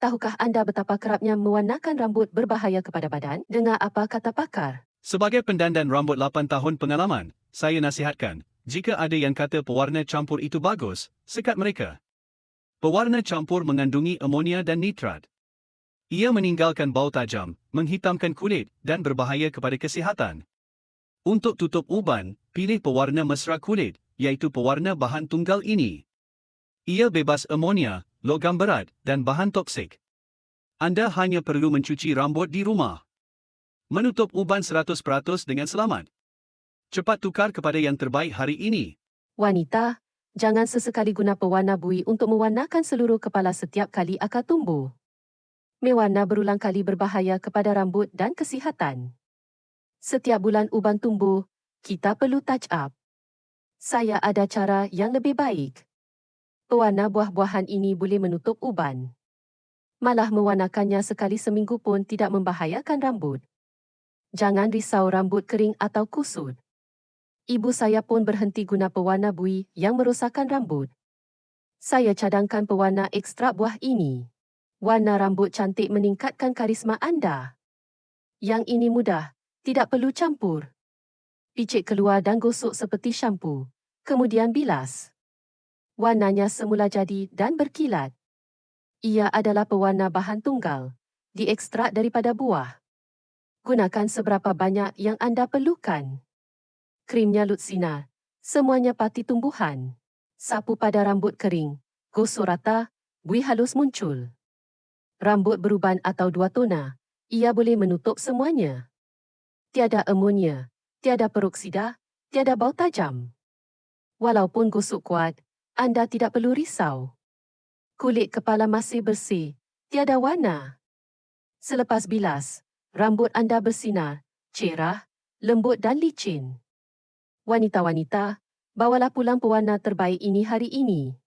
Tahukah anda betapa kerapnya mewarnakan rambut berbahaya kepada badan? Dengar apa kata pakar. Sebagai pendandan rambut 8 tahun pengalaman, saya nasihatkan, jika ada yang kata pewarna campur itu bagus, sekat mereka. Pewarna campur mengandungi amonia dan nitrat. Ia meninggalkan bau tajam, menghitamkan kulit dan berbahaya kepada kesihatan. Untuk tutup uban, pilih pewarna mesra kulit, iaitu pewarna bahan tunggal ini. Ia bebas amonia, logam berat dan bahan toksik. Anda hanya perlu mencuci rambut di rumah. Menutup uban 100% dengan selamat. Cepat tukar kepada yang terbaik hari ini. Wanita, jangan sesekali guna pewarna bui untuk mewarnakan seluruh kepala setiap kali akar tumbuh. Mewarna berulang kali berbahaya kepada rambut dan kesihatan. Setiap bulan uban tumbuh, kita perlu touch up. Saya ada cara yang lebih baik. Pewarna buah-buahan ini boleh menutup uban. Malah mewarnakannya sekali seminggu pun tidak membahayakan rambut. Jangan risau rambut kering atau kusut. Ibu saya pun berhenti guna pewarna bui yang merosakkan rambut. Saya cadangkan pewarna ekstrak buah ini. Warna rambut cantik meningkatkan karisma anda. Yang ini mudah, tidak perlu campur. Picit keluar dan gosok seperti syampu. Kemudian bilas. Warnanya semula jadi dan berkilat. Ia adalah pewarna bahan tunggal, diekstrak daripada buah. Gunakan seberapa banyak yang anda perlukan. Krimnya Lutsina, semuanya pati tumbuhan. Sapu pada rambut kering, gosok rata, bui halus muncul. Rambut beruban atau dua tona, ia boleh menutup semuanya tiada amonia, tiada peroksida, tiada bau tajam. Walaupun gosok kuat, anda tidak perlu risau. Kulit kepala masih bersih, tiada warna. Selepas bilas, rambut anda bersinar, cerah, lembut dan licin. Wanita-wanita, bawalah pulang pewarna terbaik ini hari ini.